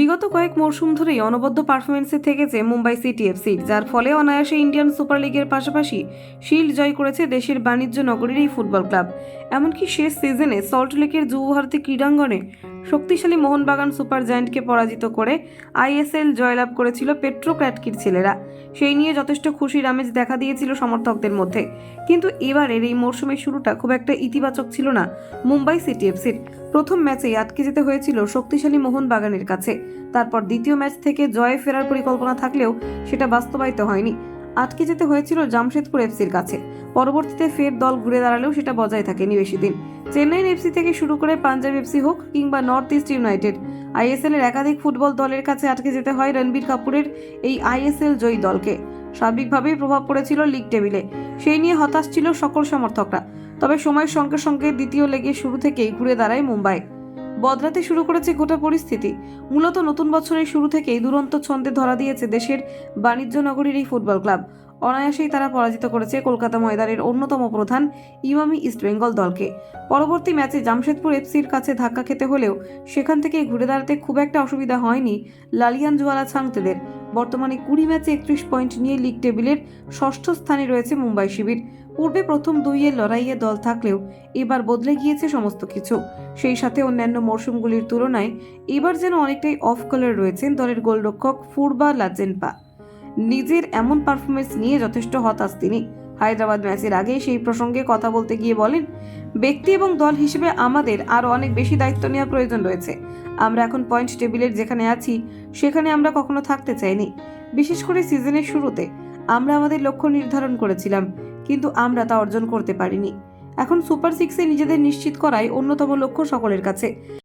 বিগত কয়েক মরশুম ধরেই অনবদ্য পারফরমেন্সে থেকেছে মুম্বাই সিটি এফসি যার ফলে অনায়াসে ইন্ডিয়ান সুপার লিগের পাশাপাশি শিল্ড জয় করেছে দেশের বাণিজ্য নগরীর এই ফুটবল ক্লাব। এমনকি শেষ সিজনে সল্টলেকের যুবভারতী ক্রীড়াঙ্গনে শক্তিশালী মোহনবাগান সুপার জায়ান্টকে পরাজিত করে আইএসএল জয়লাভ করেছিল পেট্রো ক্র্যাটকির ছেলেরা। সেই নিয়ে যথেষ্ট খুশির আমেজ দেখা দিয়েছিল সমর্থকদের মধ্যে। কিন্তু এবারের এই মরশুমের শুরুটা খুব একটা ইতিবাচক ছিল না মুম্বাই সিটি এফসির। প্রথম ম্যাচেই আটকে যেতে হয়েছিল শক্তিশালী মোহনবাগানের কাছে। তারপর দ্বিতীয় ম্যাচ থেকে জয়ে ফেরার পরিকল্পনা থাকলেও সেটা বাস্তবায়িত হয়নি। আটকে যেতে হয়েছিল জামশেদপুর এফসির কাছে। পরবর্তীতে ফের দল ঘুরে দাঁড়ালেও সেটা বজায় থাকেনি বেশি দিন। চেন্নাইন এফসি থেকে শুরু করে পাঞ্জাব এফসি হোক কিংবা নর্থ ইস্ট ইউনাইটেড আইএসএল এর একাধিক ফুটবল দলের কাছে আটকে যেতে হয় রণবীর কাপুরের এই আইএসএল জয়ী দলকে। স্বাভাবিকভাবেই প্রভাব পড়েছিল লিগ টেবিলে। সেই নিয়ে হতাশ ছিল সকল সমর্থকরা। তবে সময়ের সঙ্গে সঙ্গে দ্বিতীয় লেগে শুরু থেকেই ঘুরে দাঁড়ায় মুম্বাই। বদলাতে শুরু করেছে গোটা পরিস্থিতি। মূলত নতুন বছরের শুরু থেকেই দুরন্ত ছন্দে ধরা দিয়েছে দেশের বাণিজ্য নগরীর এই ফুটবল ক্লাব। অনায়াসেই তারা পরাজিত করেছে কলকাতা ময়দানের অন্যতম প্রধান ইমামি ইস্টবেঙ্গল দলকে। পরবর্তী ম্যাচে জামশেদপুর এফসির কাছে ধাক্কা খেতে হলেও সেখান থেকে ঘুরে দাঁড়াতে খুব একটা অসুবিধা হয়নি লালিয়ান জুয়ালা ছাংতেদের। বর্তমানে কুড়ি ম্যাচে একত্রিশ পয়েন্ট নিয়ে লিগ টেবিলের ষষ্ঠ স্থানে রয়েছে মুম্বাই শিবির। পূর্বে প্রথম দুইয়ের লড়াইয়ে দল থাকলেও এবার বদলে গিয়েছে সমস্ত কিছু। সেই সাথে অন্যান্য মরশুমগুলির তুলনায় এবার যেন অনেকটাই অফ কালার রয়েছেন দলের গোলরক্ষক ফুরবা লাজেনপা। নিজের এমন পারফরমেন্স নিয়ে যথেষ্ট হতাশ তিনি। হায়দ্রাবাদ ম্যাচের আগে সেই প্রসঙ্গে কথা বলতে গিয়ে বলেন, ব্যক্তি এবং দল হিসেবে আমাদের আরও অনেক বেশি দায়িত্ব নেওয়া প্রয়োজন রয়েছে। আমরা এখন পয়েন্ট টেবিলের যেখানে আছি, সেখানে আমরা কখনো থাকতে চাইনি। বিশেষ করে সিজনের শুরুতে আমরা আমাদের লক্ষ্য নির্ধারণ করেছিলাম। কিন্তু আমরা তা অর্জন করতে পারিনি। এখন সুপার সিক্সে নিজেদের নিশ্চিত করাই অন্যতম লক্ষ্য সকলের কাছে।